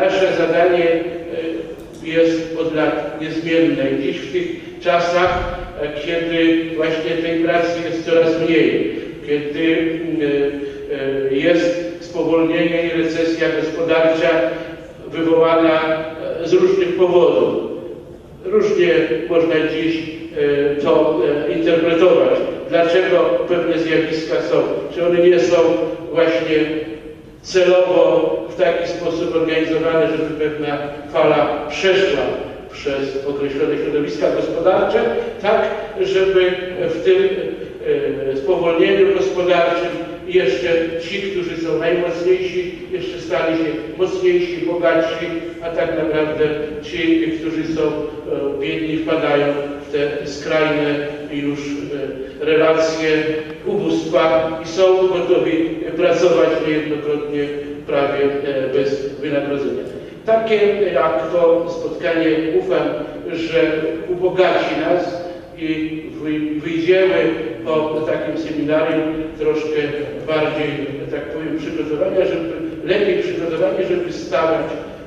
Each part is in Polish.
nasze zadanie e, jest od lat niezmienne. Dziś w tych czasach, e, kiedy właśnie tej pracy jest coraz mniej, kiedy e, jest spowolnienie i recesja gospodarcza wywołana z różnych powodów. Różnie można dziś to interpretować. Dlaczego pewne zjawiska są? Czy one nie są właśnie celowo w taki sposób organizowane, żeby pewna fala przeszła przez określone środowiska gospodarcze, tak żeby w tym e, spowolnieniu gospodarczym jeszcze ci, którzy są najmocniejsi, jeszcze stali się mocniejsi, bogatsi, a tak naprawdę ci, którzy są e, biedni, wpadają w te skrajne już e, relacje ubóstwa i są gotowi pracować niejednokrotnie prawie e, bez wynagrodzenia. Takie jak to spotkanie ufam, że ubogaci nas i wy- wyjdziemy po takim seminarium troszkę bardziej, tak powiem, przygotowania, żeby lepiej przygotowani, żeby stawać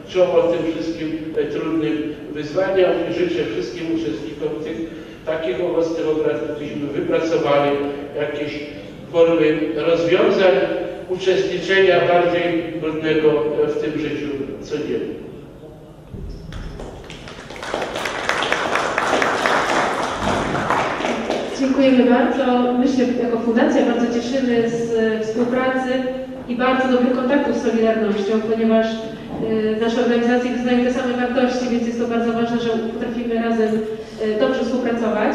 czoło tym wszystkim e, trudnym wyzwaniom i życzę wszystkim uczestnikom tych takich owocnych obrad, byśmy wypracowali jakieś formy rozwiązań, uczestniczenia bardziej godnego w tym życiu codziennym. Dziękujemy bardzo. My się jako Fundacja bardzo cieszymy z współpracy i bardzo dobrych kontaktów z Solidarnością, ponieważ e, nasze organizacje wyznają te same wartości, więc jest to bardzo ważne, że potrafimy razem e, dobrze współpracować.